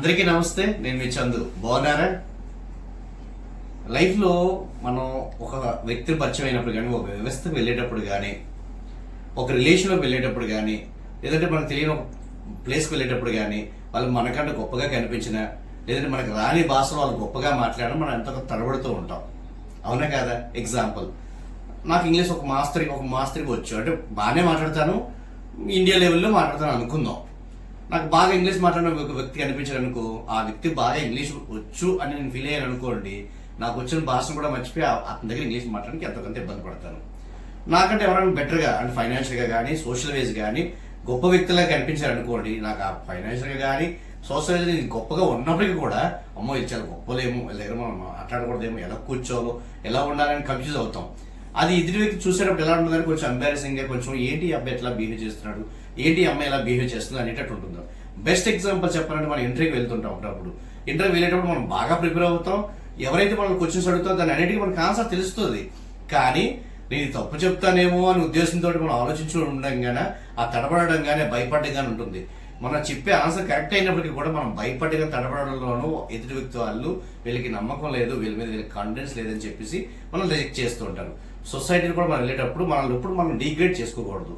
అందరికీ నమస్తే నేను మీ చందు. బాగున్నారా? లైఫ్లో మనం ఒక వ్యక్తి పరిచయం అయినప్పుడు కానీ ఒక వ్యవస్థకు వెళ్ళేటప్పుడు కానీ ఒక రిలేషన్లోకి వెళ్ళేటప్పుడు కానీ లేదంటే మనకు తెలియని ఒక ప్లేస్కి వెళ్ళేటప్పుడు కానీ వాళ్ళు మనకంటే గొప్పగా కనిపించిన లేదంటే మనకు రాని భాషలో వాళ్ళు గొప్పగా మాట్లాడడం మనం ఎంతో తడబడుతూ ఉంటాం. అవునా కదా? ఎగ్జాంపుల్ నాకు ఇంగ్లీష్ ఒక మాస్టర్కి ఒక మాస్టర్కి వచ్చు. అంటే బాగానే మాట్లాడతాను. ఇండియా లెవెల్లో మాట్లాడతాను అనుకుందాం. నాకు బాగా ఇంగ్లీష్ మాట్లాడిన ఒక వ్యక్తి కనిపించాడు అనుకో ఆ వ్యక్తి బాగా ఇంగ్లీష్ వచ్చు అని నేను ఫీల్ అయ్యాను అనుకోండి నాకు వచ్చిన భాషను కూడా మర్చిపోయి అతని దగ్గర ఇంగ్లీష్ మాట్లాడడానికి ఎంతకంత ఇబ్బంది పడతాను. నాకంటే ఎవరైనా బెటర్గా అంటే ఫైనాన్షియల్గా కానీ సోషల్ వైజ్ కానీ గొప్ప వ్యక్తిలా కనిపించారు అనుకోండి నాకు ఆ ఫైనాన్షియల్గా కానీ సోషల్ వైజ్ నేను గొప్పగా ఉన్నప్పటికీ కూడా అమ్మో ఇది చాలా గొప్పలేమో వీళ్ళ దగ్గర మనం మాట్లాడకూడదేమో ఎలా కూర్చోవాలో ఎలా ఉండాలని కన్ఫ్యూజ్ అవుతాం. అది ఎదురు వ్యక్తి చూసేటప్పుడు ఎలా ఉంటుందని కొంచెం embarrassing కొంచెం ఏంటి అబ్బాయి ఎట్లా బిహేవ్ చేస్తున్నాడు ఏంటి అమ్మాయి ఎలా బిహేవ్ చేస్తుంది అనేటట్టు ఉంటుందో. బెస్ట్ ఎగ్జాంపుల్ చెప్పాలంటే మనం ఇంటర్వ్యూకి వెళ్తుంటాం అప్పుడప్పుడు. ఇంటర్వ్యూ వెళ్ళేటప్పుడు మనం బాగా ప్రిపేర్ అవుతాం. ఎవరైతే మనం క్వశ్చన్స్ అడుగుతాం దాని అన్నిటికీ మనకు ఆన్సర్ తెలుస్తుంది. కానీ నేను తప్పు చెప్తానేమో అని ఉద్దేశంతో మనం ఆలోచించడం ఉండగానే ఆ తడబడడం కానీ భయపడడం కానీ ఉంటుంది. మనం చెప్పే ఆన్సర్ కరెక్ట్ అయినప్పటికీ కూడా మనం భయపడ్డగా తడబడంలోనూ ఎదుటి వ్యక్తి వాళ్ళు వీళ్ళకి నమ్మకం లేదు వీళ్ళ మీద వీళ్ళకి కాన్ఫిడెన్స్ లేదని చెప్పేసి మనం రిజెక్ట్ చేస్తూ ఉంటారు. సొసైటీని కూడా మనం వెళ్ళేటప్పుడు మనల్ని ఎప్పుడు మనం డిగ్రేడ్ చేసుకోకూడదు.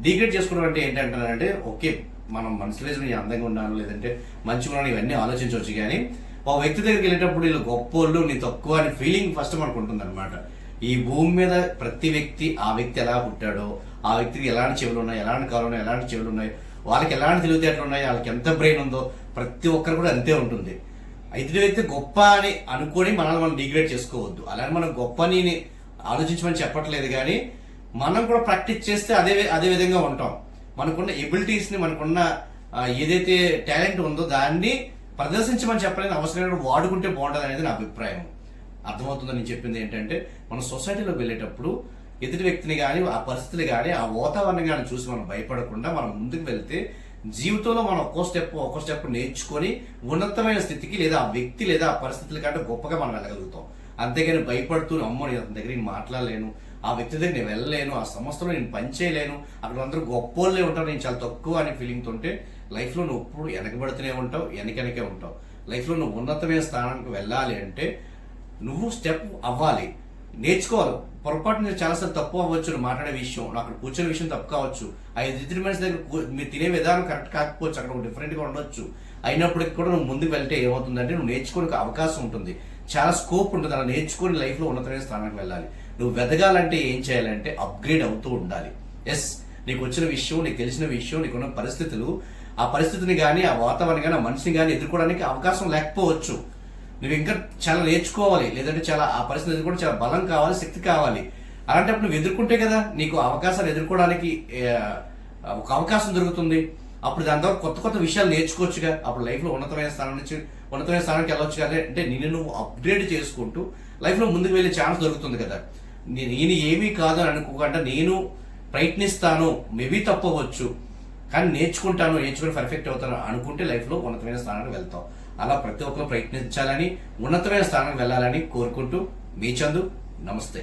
డిగ్రేడ్ చేసుకోవడం అంటే ఏంటంటే ఓకే మనం మనసులో నేను అందంగా ఉన్నాను లేదంటే మంచిగా ఉన్నాను ఇవన్నీ ఆలోచించవచ్చు. కానీ ఒక వ్యక్తి దగ్గరికి వెళ్ళేటప్పుడు వీళ్ళు గొప్పోళ్ళు నీ తక్కువ అనే ఫీలింగ్ ఫస్ట్ మనకు ఉంటుంది ఈ భూమి మీద ప్రతి వ్యక్తి ఆ వ్యక్తి ఎలా పుట్టాడో ఆ వ్యక్తికి ఎలాంటి చెవులు ఉన్నాయి ఎలాంటి కాలు ఉన్నాయి ఎలాంటి చెవులు ఉన్నాయి వాళ్ళకి ఎలాంటి తెలివితేటలు ఉన్నాయి వాళ్ళకి ఎంత బ్రెయిన్ ఉందో ప్రతి ఒక్కరు కూడా అంతే ఉంటుంది. ఎదుటి వ్యక్తి గొప్ప అని అనుకొని మనల్ని మనం డిగ్రేడ్ చేసుకోవద్దు. అలానే మనం గొప్పని ఆలోచించమని చెప్పట్లేదు కానీ మనం కూడా ప్రాక్టీస్ చేస్తే అదే అదే విధంగా ఉంటాం. మనకున్న ఎబిలిటీస్ని మనకున్న ఏదైతే టాలెంట్ ఉందో దాన్ని ప్రదర్శించమని చెప్పలేని అవసరం వాడుకుంటే బాగుంటుంది అనేది నా అభిప్రాయం. అర్థమవుతుందని నేను చెప్పింది ఏంటంటే మన సొసైటీలో వెళ్ళేటప్పుడు ఎదుటి వ్యక్తిని కానీ ఆ పరిస్థితులు కానీ ఆ వాతావరణం కానీ చూసి మనం భయపడకుండా మనం ముందుకు వెళ్తే జీవితంలో మనం ఒక్కో స్టెప్ ఒక్కో స్టెప్ నేర్చుకొని ఉన్నతమైన స్థితికి లేదా ఆ వ్యక్తి లేదా ఆ పరిస్థితుల కంటే గొప్పగా మనం వెళ్ళగలుగుతాం. అంతేగాని భయపడుతూ అమ్మో నేను అతని దగ్గర నేను మాట్లాడలేను. ఆ వ్యక్తి దగ్గర నేను వెళ్ళలేను. ఆ సంస్థలో నేను పనిచేయలేను. అక్కడ అందరూ గొప్పోళ్ళే ఉంటారు. నేను చాలా తక్కువ అనే ఫీలింగ్ ఉంటే లైఫ్లో నువ్వు ఎప్పుడు వెనకబడుతూనే ఉంటావు వెనకెనకే ఉంటావు. లైఫ్లో నువ్వు ఉన్నతమైన స్థానానికి వెళ్ళాలి అంటే నువ్వు స్టెప్ అవ్వాలి. నేర్చుకోవాలి. పొరపాటు మీరు చాలాసార్లు తప్పు అవ్వచ్చు మాట్లాడే విషయం అక్కడ కూర్చొని విషయం తప్పు కావచ్చు. ఐదు ఎదుటి దగ్గర మీరు తినే విధానం కరెక్ట్ కాకపోవచ్చు అక్కడ డిఫరెంట్గా ఉండొచ్చు. అయినప్పటికీ కూడా నువ్వు ముందుకు వెళ్తే ఏమవుతుందంటే నువ్వు నేర్చుకోవడానికి అవకాశం ఉంటుంది. చాలా స్కోప్ ఉంటుంది. అలా నేర్చుకొని లైఫ్లో ఉన్నతమైన స్థానానికి వెళ్ళాలి. నువ్వు వెదగాలంటే ఏం చేయాలంటే అప్గ్రేడ్ అవుతూ ఉండాలి. ఎస్ నీకు వచ్చిన విషయం నీకు తెలిసిన విషయం నీకున్న పరిస్థితులు ఆ పరిస్థితిని కానీ ఆ వాతావరణం కానీ ఆ మనిషిని కానీ ఎదుర్కోవడానికి అవకాశం లేకపోవచ్చు. నువ్వు ఇంకా చాలా నేర్చుకోవాలి. లేదంటే చాలా ఆ పరిస్థితి ఎదుర్కొని చాలా బలం కావాలి శక్తి కావాలి. అలాంటప్పుడు నువ్వు ఎదుర్కొంటే కదా నీకు అవకాశాలు ఎదుర్కోవడానికి ఒక అవకాశం దొరుకుతుంది. అప్పుడు దాని ద్వారా కొత్త కొత్త విషయాలు నేర్చుకోవచ్చుగా. అప్పుడు లైఫ్లో ఉన్నతమైన స్థానం నుంచి ఉన్నతమైన స్థానానికి వెళ్ళొచ్చు కదా అంటే నిన్ను నువ్వు అప్గ్రేడ్ చేసుకుంటూ లైఫ్లో ముందుకు వెళ్ళే ఛాన్స్ దొరుకుతుంది కదా. నేను ఏమీ కాదు అని అనుకోకుండా నేను ప్రయత్నిస్తాను మేబీ తప్పవచ్చు కానీ నేర్చుకుంటాను నేర్చుకుని పర్ఫెక్ట్ అవుతాను అనుకుంటే లైఫ్లో ఉన్నతమైన స్థానానికి వెళ్తాం అలా ప్రతి ఒక్కరు ప్రయత్నించాలని ఉన్నతమైన స్థానానికి వెళ్ళాలని కోరుకుంటూ మీ చందు నమస్తే.